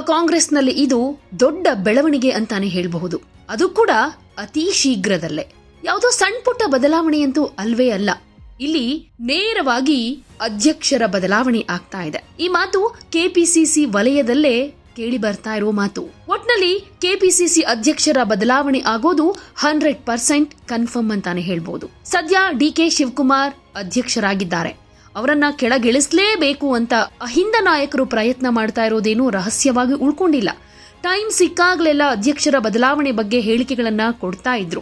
ಕಾಂಗ್ರೆಸ್ನಲ್ಲಿ ಇದು ದೊಡ್ಡ ಬೆಳವಣಿಗೆ ಅಂತಾನೆ ಹೇಳಬಹುದು. ಅದು ಕೂಡ ಅತಿ ಶೀಘ್ರದಲ್ಲೇ. ಯಾವುದೋ ಸಣ್ಣ ಪುಟ್ಟ ಬದಲಾವಣೆಯಂತೂ ಅಲ್ವೇ ಅಲ್ಲ. ಇಲ್ಲಿ ನೇರವಾಗಿ ಅಧ್ಯಕ್ಷರ ಬದಲಾವಣೆ ಆಗ್ತಾ ಇದೆ. ಈ ಮಾತು ಕೆಪಿಸಿಸಿ ವಲಯದಲ್ಲೇ ಕೇಳಿ ಬರ್ತಾ ಇರುವ ಮಾತು. ಒಟ್ನಲ್ಲಿ ಕೆಪಿಸಿಸಿ ಅಧ್ಯಕ್ಷರ ಬದಲಾವಣೆ ಆಗೋದು ಹಂಡ್ರೆಡ್ ಪರ್ಸೆಂಟ್ ಕನ್ಫರ್ಮ್ ಅಂತಾನೆ ಹೇಳ್ಬೋದು ಸದ್ಯ ಡಿ ಕೆ ಶಿವಕುಮಾರ್ ಅಧ್ಯಕ್ಷರಾಗಿದ್ದಾರೆ. ಅವರನ್ನ ಕೆಳಗಿಳಿಸಲೇಬೇಕು ಅಂತ ಅಹಿಂದ ನಾಯಕರು ಪ್ರಯತ್ನ ಮಾಡ್ತಾ ಇರೋದೇನು ರಹಸ್ಯವಾಗಿ ಉಳ್ಕೊಂಡಿಲ್ಲ. ಟೈಮ್ ಸಿಕ್ಕಾಗಲೆಲ್ಲ ಅಧ್ಯಕ್ಷರ ಬದಲಾವಣೆ ಬಗ್ಗೆ ಹೇಳಿಕೆಗಳನ್ನ ಕೊಡ್ತಾ ಇದ್ರು.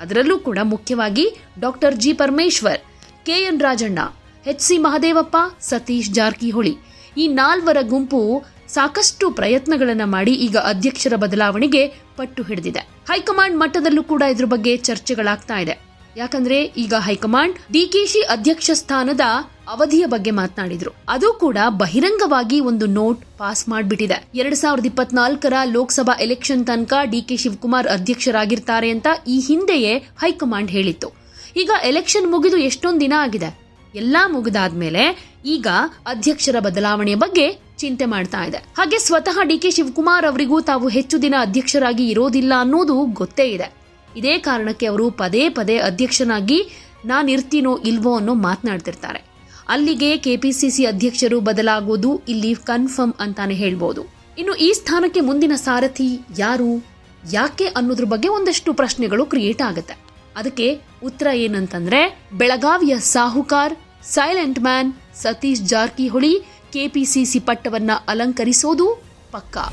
ಅದರಲ್ಲೂ ಕೂಡ ಮುಖ್ಯವಾಗಿ doctor G Parameshwar K N Rajanna, H C Mahadevappa, Satish Jarkiholi ಈ ನಾಲ್ವರ ಗುಂಪು ಸಾಕಷ್ಟು ಪ್ರಯತ್ನಗಳನ್ನು ಮಾಡಿ ಈಗ ಅಧ್ಯಕ್ಷರ ಬದಲಾವಣೆಗೆ ಪಟ್ಟು ಹಿಡಿದಿದೆ. ಹೈಕಮಾಂಡ್ ಮಟ್ಟದಲ್ಲೂ ಕೂಡ ಇದ್ರ ಬಗ್ಗೆ ಚರ್ಚೆಗಳಾಗ್ತಾ ಇದೆ. ಯಾಕಂದ್ರೆ ಈಗ ಹೈಕಮಾಂಡ್ ಡಿಕೆಶಿ ಅಧ್ಯಕ್ಷ ಸ್ಥಾನದ ಅವಧಿಯ ಬಗ್ಗೆ ಮಾತನಾಡಿದ್ರು. ಅದು ಕೂಡ ಬಹಿರಂಗವಾಗಿ ಒಂದು ನೋಟ್ ಪಾಸ್ ಮಾಡಿಬಿಟ್ಟಿದೆ. ಎರಡ್ ಸಾವಿರದ ಇಪ್ಪತ್ನಾಲ್ಕರ ಲೋಕಸಭಾ ಎಲೆಕ್ಷನ್ ತನಕ ಡಿಕೆ ಶಿವಕುಮಾರ್ ಅಧ್ಯಕ್ಷರಾಗಿರ್ತಾರೆ ಅಂತ ಈ ಹಿಂದೆಯೇ ಹೈಕಮಾಂಡ್ ಹೇಳಿತ್ತು. ಈಗ ಎಲೆಕ್ಷನ್ ಮುಗಿದು ಎಷ್ಟೊಂದು ದಿನ ಆಗಿದೆ? ಎಲ್ಲಾ ಮುಗಿದಾದ್ಮೇಲೆ ಈಗ ಅಧ್ಯಕ್ಷರ ಬದಲಾವಣೆಯ ಬಗ್ಗೆ ಚಿಂತೆ ಮಾಡ್ತಾ ಇದೆ. ಹಾಗೆ ಸ್ವತಃ ಡಿ ಕೆ ಶಿವಕುಮಾರ್ ಅವರಿಗೂ ತಾವು ಹೆಚ್ಚು ದಿನ ಅಧ್ಯಕ್ಷರಾಗಿ ಇರೋದಿಲ್ಲ ಅನ್ನೋದು ಗೊತ್ತೇ ಇದೆ. ಇದೇ ಕಾರಣಕ್ಕೆ ಅವರು ಪದೇ ಪದೇ ಅಧ್ಯಕ್ಷನಾಗಿ ನಾನಿರ್ತೀನೋ ಇಲ್ವೋ ಅನ್ನೋ ಮಾತನಾಡ್ತಿರ್ತಾರೆ. ಅಲ್ಲಿಗೆ ಕೆಪಿಸಿಸಿ ಅಧ್ಯಕ್ಷರು ಬದಲಾಗೋದು ಇಲ್ಲಿ ಕನ್ಫರ್ಮ್ ಅಂತಾನೆ ಹೇಳ್ಬೋದು. ಇನ್ನು ಈ ಸ್ಥಾನಕ್ಕೆ ಮುಂದಿನ ಸಾರಥಿ ಯಾರು? ಯಾಕೆ ಅನ್ನೋದ್ರ ಬಗ್ಗೆ ಒಂದಷ್ಟು ಪ್ರಶ್ನೆಗಳು ಕ್ರಿಯೇಟ್ ಆಗುತ್ತೆ. ಅದಕ್ಕೆ ಉತ್ತರ ಏನಂತಂದ್ರೆ, ಬೆಳಗಾವಿಯ ಸಾಹುಕಾರ್, silent man Satish Jarkiholi KPCC ಪಟ್ಟವನ್ನ ಅಲಂಕರಿಸೋದು ಪಕ್ಕಾ.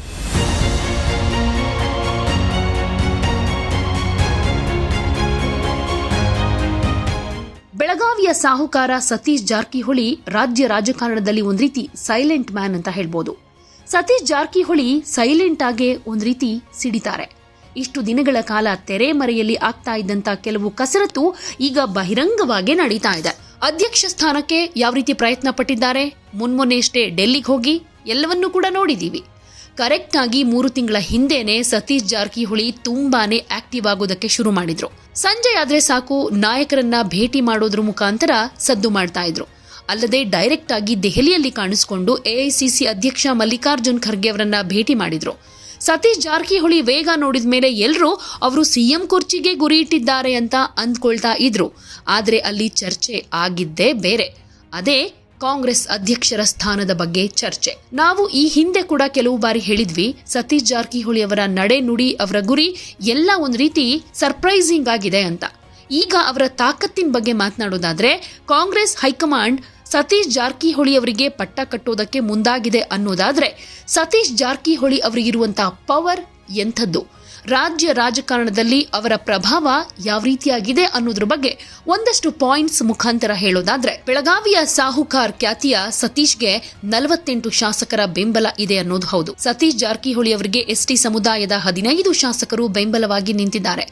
ಬೆಳಗಾವಿಯ ಸಾಹುಕಾರ ಸತೀಶ್ ಜಾರಕಿಹೊಳಿ ರಾಜ್ಯ ರಾಜಕಾರಣದಲ್ಲಿ ಒಂದು ರೀತಿ ಸೈಲೆಂಟ್ ಮ್ಯಾನ್ ಅಂತ ಹೇಳ್ಬೋದು. ಸತೀಶ್ ಜಾರಕಿಹೊಳಿ ಸೈಲೆಂಟ್ ಆಗೇ ಒಂದು ರೀತಿ ಸಿಡಿತಾರೆ. ಇಷ್ಟು ದಿನಗಳ ಕಾಲ ತೆರೆಮರೆಯಲ್ಲಿ ಆಗ್ತಾ ಇದ್ದಂತ ಕೆಲವು ಕಸರತ್ತು ಈಗ ಬಹಿರಂಗವಾಗಿ ನಡೀತಾ ಇದೆ. ಅಧ್ಯಕ್ಷ ಸ್ಥಾನಕ್ಕೆ ಯಾವ ರೀತಿ ಪ್ರಯತ್ನ ಪಟ್ಟಿದ್ದಾರೆ? ಮುನ್ಮೊನ್ನೆಯಷ್ಟೇ ಡೆಲ್ಲಿಗೆ ಹೋಗಿ ಎಲ್ಲವನ್ನೂ ಕೂಡ ನೋಡಿದೀವಿ. ಕರೆಕ್ಟ್ ಆಗಿ ಮೂರು ತಿಂಗಳ ಹಿಂದೆನೆ ಸತೀಶ್ ಜಾರಕಿಹೊಳಿ ತುಂಬಾನೇ ಆಕ್ಟಿವ್ ಆಗೋದಕ್ಕೆ ಶುರು ಮಾಡಿದ್ರು. ಸಂಜೆ ಆದ್ರೆ ಸಾಕು, ನಾಯಕರನ್ನ ಭೇಟಿ ಮಾಡೋದ್ರ ಮುಖಾಂತರ ಸದ್ದು ಮಾಡ್ತಾ ಇದ್ರು. ಅಲ್ಲದೆ ಡೈರೆಕ್ಟ್ ಆಗಿ ದೆಹಲಿಯಲ್ಲಿ ಕಾಣಿಸಿಕೊಂಡು ಎಐಸಿಸಿ ಅಧ್ಯಕ್ಷ ಮಲ್ಲಿಕಾರ್ಜುನ್ ಖರ್ಗೆ ಅವರನ್ನ ಭೇಟಿ ಮಾಡಿದ್ರು. ಸತೀಶ್ ಜಾರಕಿಹೊಳಿ ವೇಗ ನೋಡಿದ ಮೇಲೆ ಎಲ್ಲರೂ ಅವರು ಸಿಎಂ ಕುರ್ಚಿಗೆ ಗುರಿ ಇಟ್ಟಿದ್ದಾರೆ ಅಂತ ಅಂದ್ಕೊಳ್ತಾ ಇದ್ರು. ಆದ್ರೆ ಅಲ್ಲಿ ಚರ್ಚೆ ಆಗಿದ್ದೇ ಬೇರೆ. ಅದೇ ಕಾಂಗ್ರೆಸ್ ಅಧ್ಯಕ್ಷರ ಸ್ಥಾನದ ಬಗ್ಗೆ ಚರ್ಚೆ. ನಾವು ಈ ಹಿಂದೆ ಕೂಡ ಕೆಲವು ಬಾರಿ ಹೇಳಿದ್ವಿ, ಸತೀಶ್ ಜಾರಕಿಹೊಳಿ ಅವರ ನಡೆ ನುಡಿ ಅವರ ಗುರಿ ಎಲ್ಲ ಒಂದು ರೀತಿ ಸರ್ಪ್ರೈಸಿಂಗ್ ಆಗಿದೆ ಅಂತ. ಈಗ ಅವರ ತಾಕತ್ತಿನ ಬಗ್ಗೆ ಮಾತನಾಡೋದಾದ್ರೆ, ಕಾಂಗ್ರೆಸ್ ಹೈಕಮಾಂಡ್ ಸತೀಶ್ ಜಾರಕಿಹೊಳಿ ಅವರಿಗೆ ಪಟ್ಟ ಕಟ್ಟೋದಕ್ಕೆ ಮುಂದಾಗಿದೆ ಅನ್ನೋದಾದ್ರೆ, ಸತೀಶ್ ಜಾರಕಿಹೊಳಿ ಅವರಿಗಿರುವಂತಹ ಪವರ್ ಎಂಥದ್ದು? ರಾಜ್ಯ ರಾಜಕಾರಣದಲ್ಲಿ ಅವರ ಪ್ರಭಾವ ಯಾವ ರೀತಿಯಾಗಿದೆ ಅನ್ನೋದ್ರ ಬಗ್ಗೆ ಒಂದಷ್ಟು ಪಾಯಿಂಟ್ಸ್ ಮುಖಾಂತರ ಹೇಳೋದಾದ್ರೆ, ಬೆಳಗಾವಿಯ ಸಾಹುಕಾರ್ ಖ್ಯಾತಿಯ ಸತೀಶ್ಗೆ ನಲವತ್ತೆಂಟು ಶಾಸಕರ ಬೆಂಬಲ ಇದೆ ಅನ್ನೋದು ಹೌದು. ಸತೀಶ್ ಜಾರಕಿಹೊಳಿ ಅವರಿಗೆ ಎಸ್ಟಿ ಸಮುದಾಯದ ಹದಿನೈದು ಶಾಸಕರು ಬೆಂಬಲವಾಗಿ ನಿಂತಿದ್ದಾರೆ.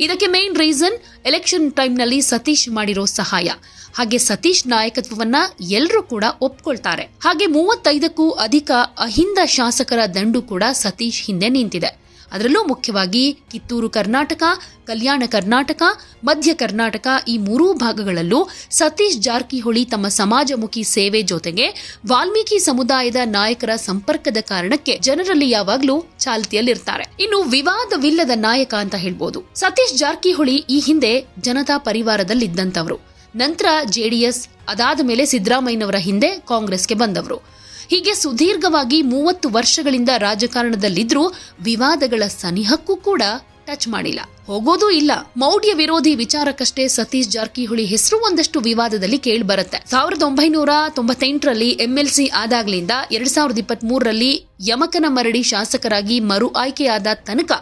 ಇದಕ್ಕೆ ಮೇನ್ ರೀಸನ್ ಎಲೆಕ್ಷನ್ ಟೈಮ್ನಲ್ಲಿ ಸತೀಶ್ ಮಾಡಿರೋ ಸಹಾಯ. ಹಾಗೆ ಸತೀಶ್ ನಾಯಕತ್ವವನ್ನ ಎಲ್ಲರೂ ಕೂಡ ಒಪ್ಕೊಳ್ತಾರೆ. ಹಾಗೆ ಮೂವತ್ತೈದಕ್ಕೂ ಅಧಿಕ ಅಹಿಂದ ಶಾಸಕರ ದಂಡು ಕೂಡ ಸತೀಶ್ ಹಿಂದೆ ನಿಂತಿದೆ. ಅದರಲ್ಲೂ ಮುಖ್ಯವಾಗಿ ಕಿತ್ತೂರು ಕರ್ನಾಟಕ, ಕಲ್ಯಾಣ ಕರ್ನಾಟಕ, ಮಧ್ಯ ಕರ್ನಾಟಕ ಈ ಮೂರೂ ಭಾಗಗಳಲ್ಲೂ ಸತೀಶ್ ಜಾರಕಿಹೊಳಿ ತಮ್ಮ ಸಮಾಜಮುಖಿ ಸೇವೆ ಜೊತೆಗೆ ವಾಲ್ಮೀಕಿ ಸಮುದಾಯದ ನಾಯಕರ ಸಂಪರ್ಕದ ಕಾರಣಕ್ಕೆ ಜನರಲ್ಲಿ ಯಾವಾಗಲೂ ಚಾಲ್ತಿಯಲ್ಲಿರ್ತಾರೆ. ಇನ್ನು ವಿವಾದವಿಲ್ಲದ ನಾಯಕ ಅಂತ ಹೇಳ್ಬೋದು. ಸತೀಶ್ ಜಾರಕಿಹೊಳಿ ಈ ಹಿಂದೆ ಜನತಾ ಪರಿವಾರದಲ್ಲಿದ್ದಂಥವರು. ನಂತರ ಜೆಡಿಎಸ್ ಅದಾದ ಮೇಲೆ ಸಿದ್ದರಾಮಯ್ಯನವರ ಹಿಂದೆ ಕಾಂಗ್ರೆಸ್ಗೆ ಬಂದವರು. ಹೀಗೆ ಸುದೀರ್ಘವಾಗಿ ಮೂವತ್ತು ವರ್ಷಗಳಿಂದ ರಾಜಕಾರಣದಲ್ಲಿದ್ದರೂ ವಿವಾದಗಳ ಸನಿಹಕ್ಕೂ ಕೂಡ ಟಚ್ ಮಾಡಿಲ್ಲ. ಹೋಗೋದೂ ಇಲ್ಲ. ಮೌಢ್ಯ ವಿರೋಧಿ ವಿಚಾರಕ್ಕಷ್ಟೇ ಸತೀಶ್ ಜಾರಕಿಹೊಳಿ ಹೆಸರು ಒಂದಷ್ಟು ವಿವಾದದಲ್ಲಿ ಕೇಳಿ ಬರುತ್ತೆ ಸಾವಿರದ ಒಂಬೈನೂರ ತೊಂಬತ್ತೆಂಟರಲ್ಲಿ ಎಂಎಲ್ಸಿ ಆದಾಗ್ಲಿಂದ ಎರಡ್ ಸಾವಿರದ ಇಪ್ಪತ್ತ್ ಮೂರರಲ್ಲಿ ಯಮಕನ ಮರಡಿ ಶಾಸಕರಾಗಿ ಮರು ಆಯ್ಕೆಯಾದ ತನಕ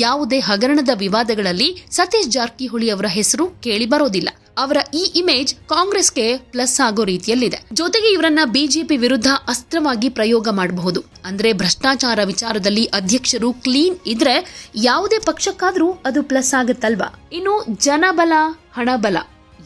ಯಾವುದೇ ಹಗರಣದ ವಿವಾದಗಳಲ್ಲಿ ಸತೀಶ್ ಜಾರಕಿಹೊಳಿ ಅವರ ಹೆಸರು ಕೇಳಿ ಬರೋದಿಲ್ಲ. ಅವರ ಈ ಇಮೇಜ್ ಕಾಂಗ್ರೆಸ್ಗೆ ಪ್ಲಸ್ ಆಗೋ ರೀತಿಯಲ್ಲಿದೆ. ಜೊತೆಗೆ ಇವರನ್ನ ಬಿಜೆಪಿ ವಿರುದ್ಧ ಅಸ್ತ್ರವಾಗಿ ಪ್ರಯೋಗ ಮಾಡಬಹುದು. ಅಂದ್ರೆ ಭ್ರಷ್ಟಾಚಾರ ವಿಚಾರದಲ್ಲಿ ಅಧ್ಯಕ್ಷರು ಕ್ಲೀನ್ ಇದ್ರೆ ಯಾವುದೇ ಪಕ್ಷಕ್ಕಾದ್ರೂ ಅದು ಪ್ಲಸ್ ಆಗುತ್ತಲ್ವಾ? ಇನ್ನು ಜನಬಲ, ಹಣಬಲ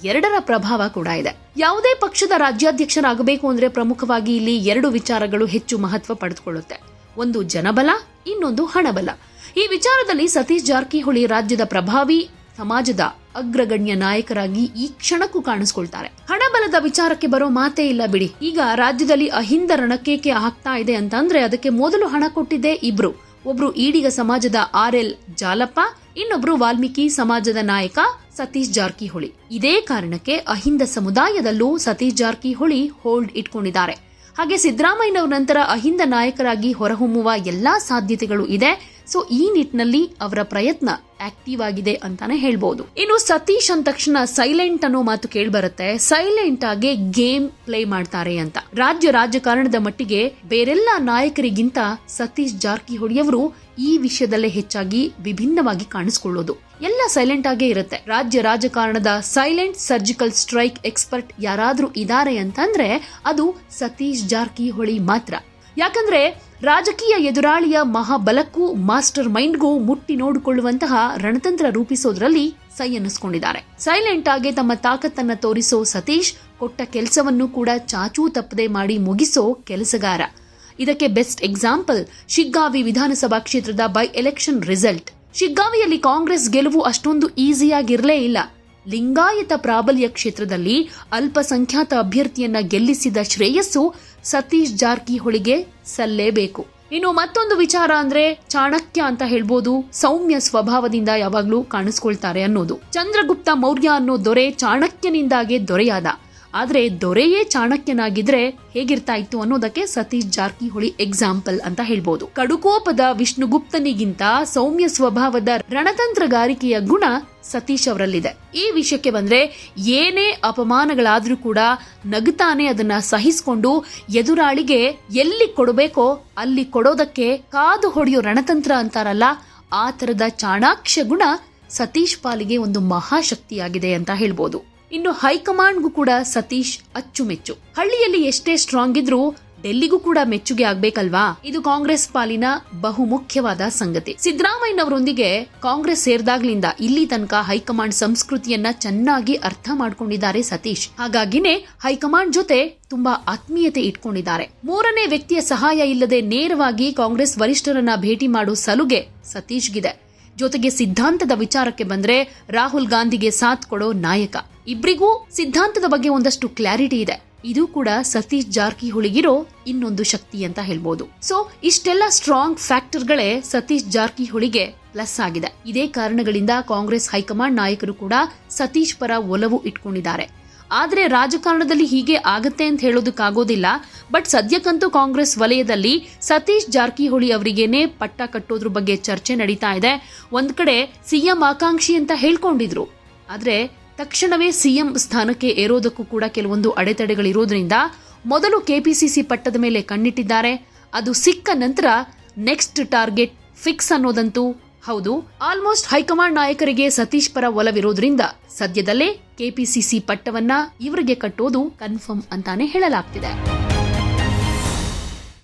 ಎರಡರ ಪ್ರಭಾವ ಕೂಡ ಇದೆ. ಯಾವುದೇ ಪಕ್ಷದ ರಾಜ್ಯಾಧ್ಯಕ್ಷರಾಗಬೇಕು ಅಂದ್ರೆ ಪ್ರಮುಖವಾಗಿ ಇಲ್ಲಿ ಎರಡು ವಿಚಾರಗಳು ಹೆಚ್ಚು ಮಹತ್ವ ಪಡೆದುಕೊಳ್ಳುತ್ತೆ. ಒಂದು ಜನಬಲ, ಇನ್ನೊಂದು ಹಣಬಲ. ಈ ವಿಚಾರದಲ್ಲಿ ಸತೀಶ್ ಜಾರಕಿಹೊಳಿ ರಾಜ್ಯದ ಪ್ರಭಾವಿ ಸಮಾಜದ ಅಗ್ರಗಣ್ಯ ನಾಯಕರಾಗಿ ಈ ಕ್ಷಣಕ್ಕೂ ಕಾಣಿಸ್ಕೊಳ್ತಾರೆ. ಹಣಬಲದ ವಿಚಾರಕ್ಕೆ ಬರೋ ಮಾತೇ ಇಲ್ಲ ಬಿಡಿ. ಈಗ ರಾಜ್ಯದಲ್ಲಿ ಅಹಿಂದ ರಣಕೇಕೆ ಆಗ್ತಾ ಇದೆ ಅಂತಂದ್ರೆ ಅದಕ್ಕೆ ಮೊದಲು ಹಣ ಕೊಟ್ಟಿದ್ದೆ ಇಬ್ರು. ಒಬ್ರು ಈಡಿಗ ಸಮಾಜದ ಆರ್ ಎಲ್ ಜಾಲಪ್ಪ, ಇನ್ನೊಬ್ರು ವಾಲ್ಮೀಕಿ ಸಮಾಜದ ನಾಯಕ ಸತೀಶ್ ಜಾರಕಿಹೊಳಿ. ಇದೇ ಕಾರಣಕ್ಕೆ ಅಹಿಂದ ಸಮುದಾಯದಲ್ಲೂ ಸತೀಶ್ ಜಾರಕಿಹೊಳಿ ಹೋಲ್ಡ್ ಇಟ್ಕೊಂಡಿದ್ದಾರೆ. ಹಾಗೆ ಸಿದ್ದರಾಮಯ್ಯನವರ ನಂತರ ಅಹಿಂದ ನಾಯಕರಾಗಿ ಹೊರಹೊಮ್ಮುವ ಎಲ್ಲಾ ಸಾಧ್ಯತೆಗಳು ಇದೆ. ಸೊ ಈ ನಿಟ್ಟಿನಲ್ಲಿ ಅವರ ಪ್ರಯತ್ನ ಆಕ್ಟಿವ್ ಆಗಿದೆ ಅಂತಾನೆ ಹೇಳ್ಬೋದು. ಇನ್ನು ಸತೀಶ್ ಅಂದ ತಕ್ಷಣ ಸೈಲೆಂಟ್ ಅನ್ನೋ ಮಾತು ಕೇಳ್ಬರುತ್ತೆ. ಸೈಲೆಂಟ್ ಆಗಿ ಗೇಮ್ ಪ್ಲೇ ಮಾಡ್ತಾರೆ ಅಂತ. ರಾಜ್ಯ ರಾಜಕಾರಣದ ಮಟ್ಟಿಗೆ ಬೇರೆಲ್ಲ ನಾಯಕರಿಗಿಂತ ಸತೀಶ್ ಜಾರಕಿಹೊಳಿ ಅವರು ಈ ವಿಷಯದಲ್ಲೇ ಹೆಚ್ಚಾಗಿ ವಿಭಿನ್ನವಾಗಿ ಕಾಣಿಸ್ಕೊಳ್ಳೋದು. ಎಲ್ಲ ಸೈಲೆಂಟ್ ಆಗೇ ಇರುತ್ತೆ. ರಾಜ್ಯ ರಾಜಕಾರಣದ ಸೈಲೆಂಟ್ ಸರ್ಜಿಕಲ್ ಸ್ಟ್ರೈಕ್ ಎಕ್ಸ್ಪರ್ಟ್ ಯಾರಾದ್ರೂ ಇದಾರೆ ಅಂತಂದ್ರೆ ಅದು ಸತೀಶ್ ಜಾರಕಿಹೊಳಿ ಮಾತ್ರ. ಯಾಕಂದ್ರೆ ರಾಜಕೀಯ ಎದುರಾಳಿಯ ಮಹಾಬಲಕ್ಕೂ ಮಾಸ್ಟರ್ ಮೈಂಡ್ಗೂ ಮುಟ್ಟಿ ನೋಡಿಕೊಳ್ಳುವಂತಹ ರಣತಂತ್ರ ರೂಪಿಸೋದ್ರಲ್ಲಿ ಸೈ ಅನ್ನಿಸ್ಕೊಂಡಿದ್ದಾರೆ. ಸೈಲೆಂಟ್ ಆಗಿ ತಮ್ಮ ತಾಕತ್ತನ್ನ ತೋರಿಸೋ ಸತೀಶ್ ಕೊಟ್ಟ ಕೆಲಸವನ್ನು ಕೂಡ ಚಾಚೂ ತಪ್ಪದೆ ಮಾಡಿ ಮುಗಿಸೋ ಕೆಲಸಗಾರ. ಇದಕ್ಕೆ ಬೆಸ್ಟ್ ಎಕ್ಸಾಂಪಲ್ ಶಿಗ್ಗಾವಿ ವಿಧಾನಸಭಾ ಕ್ಷೇತ್ರದ ಬೈ ಎಲೆಕ್ಷನ್ ರಿಸಲ್ಟ್. ಶಿಗ್ಗಾವಿಯಲ್ಲಿ ಕಾಂಗ್ರೆಸ್ ಗೆಲುವು ಅಷ್ಟೊಂದು ಈಸಿಯಾಗಿರಲೇ ಇಲ್ಲ. ಲಿಂಗಾಯತ ಪ್ರಾಬಲ್ಯ ಕ್ಷೇತ್ರದಲ್ಲಿ ಅಲ್ಪಸಂಖ್ಯಾತ ಅಭ್ಯರ್ಥಿಯನ್ನ ಗೆಲ್ಲಿಸಿದ ಶ್ರೇಯಸ್ಸು ಸತೀಶ್ ಜಾರಕಿಹೊಳಿಗೆ ಸಲ್ಲೇಬೇಕು. ಇನ್ನು ಮತ್ತೊಂದು ವಿಚಾರ ಅಂದ್ರೆ ಚಾಣಕ್ಯ ಅಂತ ಹೇಳ್ಬೋದು, ಸೌಮ್ಯ ಸ್ವಭಾವದಿಂದ ಯಾವಾಗ್ಲೂ ಕಾಣಿಸ್ಕೊಳ್ತಾರೆ ಅನ್ನೋದು. ಚಂದ್ರಗುಪ್ತ ಮೌರ್ಯ ಅನ್ನೋ ದೊರೆ ಚಾಣಕ್ಯನಿಂದಾಗೆ ದೊರೆಯಾದ. ಆದ್ರೆ ದೊರೆಯೇ ಚಾಣಕ್ಯನಾಗಿದ್ರೆ ಹೇಗಿರ್ತಾ ಇತ್ತು ಅನ್ನೋದಕ್ಕೆ ಸತೀಶ್ ಜಾರಕಿಹೊಳಿ ಎಕ್ಸಾಂಪಲ್ ಅಂತ ಹೇಳ್ಬೋದು. ಕಡುಕೋಪದ ವಿಷ್ಣುಗುಪ್ತನಿಗಿಂತ ಸೌಮ್ಯ ಸ್ವಭಾವದ ರಣತಂತ್ರಗಾರಿಕೆಯ ಗುಣ ಸತೀಶ್ ಅವರಲ್ಲಿದೆ. ಈ ವಿಷಯಕ್ಕೆ ಬಂದ್ರೆ ಏನೇ ಅಪಮಾನಗಳಾದ್ರೂ ಕೂಡ ನಗುತ್ತಾನೆ ಅದನ್ನ ಸಹಿಸಿಕೊಂಡು ಎದುರಾಳಿಗೆ ಎಲ್ಲಿ ಕೊಡಬೇಕೋ ಅಲ್ಲಿ ಕೊಡೋದಕ್ಕೆ ಕಾದು ಹೊಡೆಯೋ ರಣತಂತ್ರ ಅಂತಾರಲ್ಲ, ಆ ತರದ ಚಾಣಾಕ್ಷ ಗುಣ ಸತೀಶ್ ಪಾಲಿಗೆ ಒಂದು ಮಹಾಶಕ್ತಿಯಾಗಿದೆ ಅಂತ ಹೇಳ್ಬೋದು. ಇನ್ನು ಹೈಕಮಾಂಡ್ಗೂ ಕೂಡ ಸತೀಶ್ ಅಚ್ಚುಮೆಚ್ಚು. ಹಳ್ಳಿಯಲ್ಲಿ ಎಷ್ಟೇ ಸ್ಟ್ರಾಂಗ್ ಇದ್ರೂ ಡೆಲ್ಲಿಗೂ ಕೂಡ ಮೆಚ್ಚುಗೆ ಆಗ್ಬೇಕಲ್ವಾ? ಇದು ಕಾಂಗ್ರೆಸ್ ಪಾಲಿನ ಬಹುಮುಖ್ಯವಾದ ಸಂಗತಿ. ಸಿದ್ದರಾಮಯ್ಯನವರೊಂದಿಗೆ ಕಾಂಗ್ರೆಸ್ ಸೇರಿದಾಗ್ಲಿಂದ ಇಲ್ಲಿ ತನಕ ಹೈಕಮಾಂಡ್ ಸಂಸ್ಕೃತಿಯನ್ನ ಚೆನ್ನಾಗಿ ಅರ್ಥ ಮಾಡ್ಕೊಂಡಿದ್ದಾರೆ ಸತೀಶ್. ಹಾಗಾಗಿನೇ ಹೈಕಮಾಂಡ್ ಜೊತೆ ತುಂಬಾ ಆತ್ಮೀಯತೆ ಇಟ್ಕೊಂಡಿದ್ದಾರೆ. ಮೂರನೇ ವ್ಯಕ್ತಿಯ ಸಹಾಯ ಇಲ್ಲದೆ ನೇರವಾಗಿ ಕಾಂಗ್ರೆಸ್ ವರಿಷ್ಠರನ್ನ ಭೇಟಿ ಮಾಡೋ ಸಲುಗೆ ಸತೀಶ್ಗಿದೆ. ಜೊತೆಗೆ ಸಿದ್ಧಾಂತದ ವಿಚಾರಕ್ಕೆ ಬಂದ್ರೆ ರಾಹುಲ್ ಗಾಂಧಿಗೆ ಸಾಥ್ ಕೊಡೋ ನಾಯಕ. ಇಬ್ರಿಗೂ ಸಿದ್ಧಾಂತದ ಬಗ್ಗೆ ಒಂದಷ್ಟು ಕ್ಲಾರಿಟಿ ಇದೆ. ಇದು ಕೂಡ ಸತೀಶ್ ಜಾರಕಿಹೊಳಿಗಿರೋ ಇನ್ನೊಂದು ಶಕ್ತಿ ಅಂತ ಹೇಳ್ಬೋದು. ಸೊ ಇಷ್ಟೆಲ್ಲ ಸ್ಟ್ರಾಂಗ್ ಫ್ಯಾಕ್ಟರ್ಗಳೇ ಸತೀಶ್ ಜಾರಕಿಹೊಳಿಗೆ ಪ್ಲಸ್ ಆಗಿದೆ. ಇದೇ ಕಾರಣಗಳಿಂದ ಕಾಂಗ್ರೆಸ್ ಹೈಕಮಾಂಡ್ ನಾಯಕರು ಕೂಡ ಸತೀಶ್ ಪರ ಒಲವು ಇಟ್ಕೊಂಡಿದ್ದಾರೆ. ಆದ್ರೆ ರಾಜಕಾರಣದಲ್ಲಿ ಹೀಗೆ ಆಗತ್ತೆ ಅಂತ ಹೇಳೋದಕ್ಕಾಗೋದಿಲ್ಲ. ಬಟ್ ಸದ್ಯಕ್ಕಂತೂ ಕಾಂಗ್ರೆಸ್ ವಲಯದಲ್ಲಿ ಸತೀಶ್ ಜಾರಕಿಹೊಳಿ ಅವರಿಗೇನೆ ಪಟ್ಟ ಕಟ್ಟೋದ್ರ ಬಗ್ಗೆ ಚರ್ಚೆ ನಡೀತಾ ಇದೆ. ಒಂದ್ ಕಡೆ ಸಿಎಂ ಆಕಾಂಕ್ಷಿ ಅಂತ ಹೇಳ್ಕೊಂಡಿದ್ರು. ಆದ್ರೆ ತಕ್ಷಣವೇ ಸಿಎಂ ಸ್ಥಾನಕ್ಕೆ ಏರೋದಕ್ಕೂ ಕೂಡ ಕೆಲವೊಂದು ಅಡೆತಡೆಗಳಿರೋದ್ರಿಂದ ಮೊದಲು ಕೆಪಿಸಿಸಿ ಪಟ್ಟದ ಮೇಲೆ ಕಣ್ಣಿಟ್ಟಿದ್ದಾರೆ. ಅದು ಸಿಕ್ಕ ನಂತರ ನೆಕ್ಸ್ಟ್ ಟಾರ್ಗೆಟ್ ಫಿಕ್ಸ್ ಅನ್ನೋದಂತೂ ಹೌದು. ಆಲ್ಮೋಸ್ಟ್ ಹೈಕಮಾಂಡ್ ನಾಯಕರಿಗೆ ಸತೀಶ್ ಪರ ಒಲವಿರೋದ್ರಿಂದ ಸದ್ಯದಲ್ಲೇ ಕೆಪಿಸಿಸಿ ಪಟ್ಟವನ್ನ ಇವರಿಗೆ ಕಟ್ಟೋದು ಕನ್ಫರ್ಮ್ ಅಂತಾನೆ ಹೇಳಲಾಗ್ತಿದೆ.